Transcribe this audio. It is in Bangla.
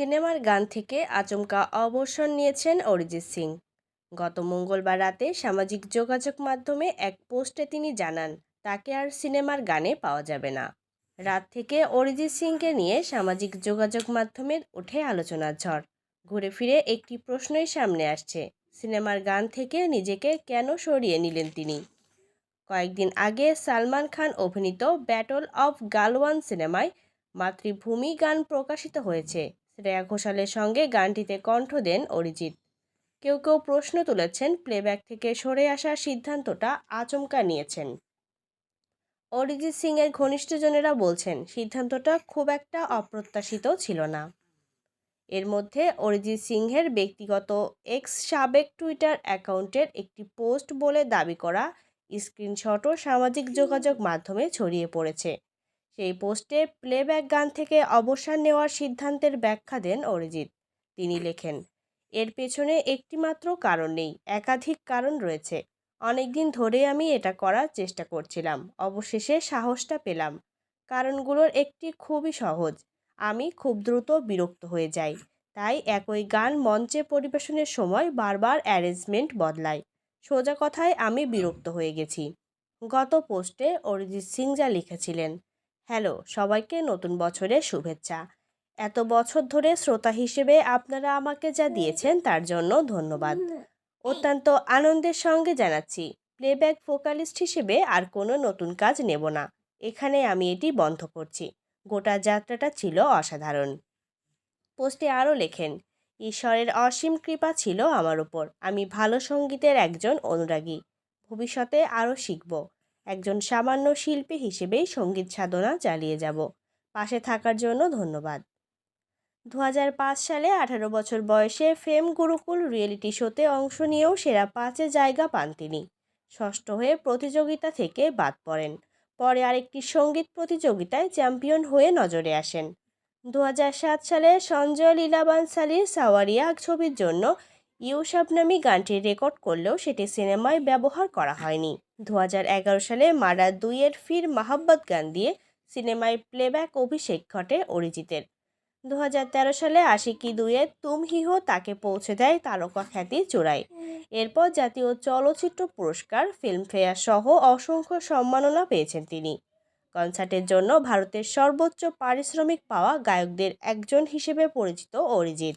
সিনেমার গান থেকে আচমকা অবসর নিয়েছেন অরিজিৎ সিং। গত মঙ্গলবার রাতে সামাজিক যোগাযোগ মাধ্যমে এক পোস্টে তিনি জানান, তাকে আর সিনেমার গানে পাওয়া যাবে না। রাত থেকে অরিজিৎ সিংকে নিয়ে সামাজিক যোগাযোগ মাধ্যমের ওঠে আলোচনার ঝড়। ঘুরে ফিরে একটি প্রশ্নই সামনে আসছে, সিনেমার গান থেকে নিজেকে কেন সরিয়ে নিলেন তিনি? কয়েকদিন আগে সালমান খান অভিনীত ব্যাটল অফ গালওয়ান সিনেমায় মাতৃভূমি গান প্রকাশিত হয়েছে। শ্রেয়া ঘোষালের সঙ্গে গানটিতে কণ্ঠ দেন অরিজিৎ। কেউ কেউ প্রশ্ন তুলেছেন প্লেব্যাক থেকে সরে আসার সিদ্ধান্তটা আচমকা নিয়েছেন। অরিজিৎ সিং সিংয়ের ঘনিষ্ঠজনেরা বলছেন, সিদ্ধান্তটা খুব একটা অপ্রত্যাশিত ছিল না। এর মধ্যে অরিজিৎ সিংহের ব্যক্তিগত এক্স সাবেক টুইটার অ্যাকাউন্টের একটি পোস্ট বলে দাবি করা, স্ক্রিনশটও সামাজিক যোগাযোগ মাধ্যমে ছড়িয়ে পড়েছে। সেই পোস্টে প্লেব্যাক গান থেকে অবসর নেওয়ার সিদ্ধান্তের ব্যাখ্যা দেন অরিজিৎ। তিনি লেখেন, এর পেছনে একটিমাত্র কারণ নেই, একাধিক কারণ রয়েছে। অনেকদিন ধরে আমি এটা করার চেষ্টা করছিলাম, অবশেষে সাহসটা পেলাম। কারণগুলোর একটি খুবই সহজ, আমি খুব দ্রুত বিরক্ত হয়ে যাই। তাই একই গান মঞ্চে পরিবেশনের সময় বারবার অ্যারেঞ্জমেন্ট বদলায়। সোজা কথায় আমি বিরক্ত হয়ে গেছি। গত পোস্টে অরিজিৎ সিং যা লিখেছিলেন হ্যালো, সবাইকে নতুন বছরের শুভেচ্ছা। এত বছর ধরে শ্রোতা হিসেবে আপনারা আমাকে যা দিয়েছেন তার জন্য ধন্যবাদ। অত্যন্ত আনন্দের সঙ্গে জানাচ্ছি, প্লেব্যাক ভোকালিস্ট হিসেবে আর কোনো নতুন কাজ নেব না। এখানে আমি এটি বন্ধ করছি। গোটা যাত্রাটা ছিল অসাধারণ। পোস্টে আরও লেখেন, ঈশ্বরের অসীম কৃপা ছিল আমার উপর। আমি ভালো সঙ্গীতের একজন অনুরাগী। ভবিষ্যতে আরও শিখব। একজন সামান্য শিল্পী হিসেবেই সংগীত সাধনা চালিয়ে যাব। পাশে থাকার জন্য ধন্যবাদ। দু হাজার পাঁচ সালে আঠারো বছর বয়সে ফেম গুরুকুল রিয়েলিটি শোতে অংশ নিয়েও সেরা পাঁচে জায়গা পান তিনি। ষষ্ঠ হয়ে প্রতিযোগিতা থেকে বাদ পড়েন। পরে আরেকটি সংগীত প্রতিযোগিতায় চ্যাম্পিয়ন হয়ে নজরে আসেন। দু হাজার সাত সালে সঞ্জয় লীলা বানসালির সাওয়ারিয়া ছবির জন্য ইউসাব নামী গানটি রেকর্ড করলেও সেটি সিনেমায় ব্যবহার করা হয়নি। দু হাজার এগারো সালে মারা দুইয়ের ফির মাহাব্বত গান দিয়ে সিনেমায় প্লেব্যাক অভিষেক ঘটে অরিজিতের। দু হাজার তেরো সালে আশিকি দুয়ে তুম হি হো তাকে পৌঁছে দেয় তারকা খ্যাতি চূড়ায় এরপর জাতীয় চলচ্চিত্র পুরস্কার ফিল্মফেয়ার সহ অসংখ্য সম্মাননা পেয়েছেন তিনি। কনসার্টের জন্য ভারতের সর্বোচ্চ পারিশ্রমিক পাওয়া গায়কদের একজন হিসেবে পরিচিত অরিজিৎ।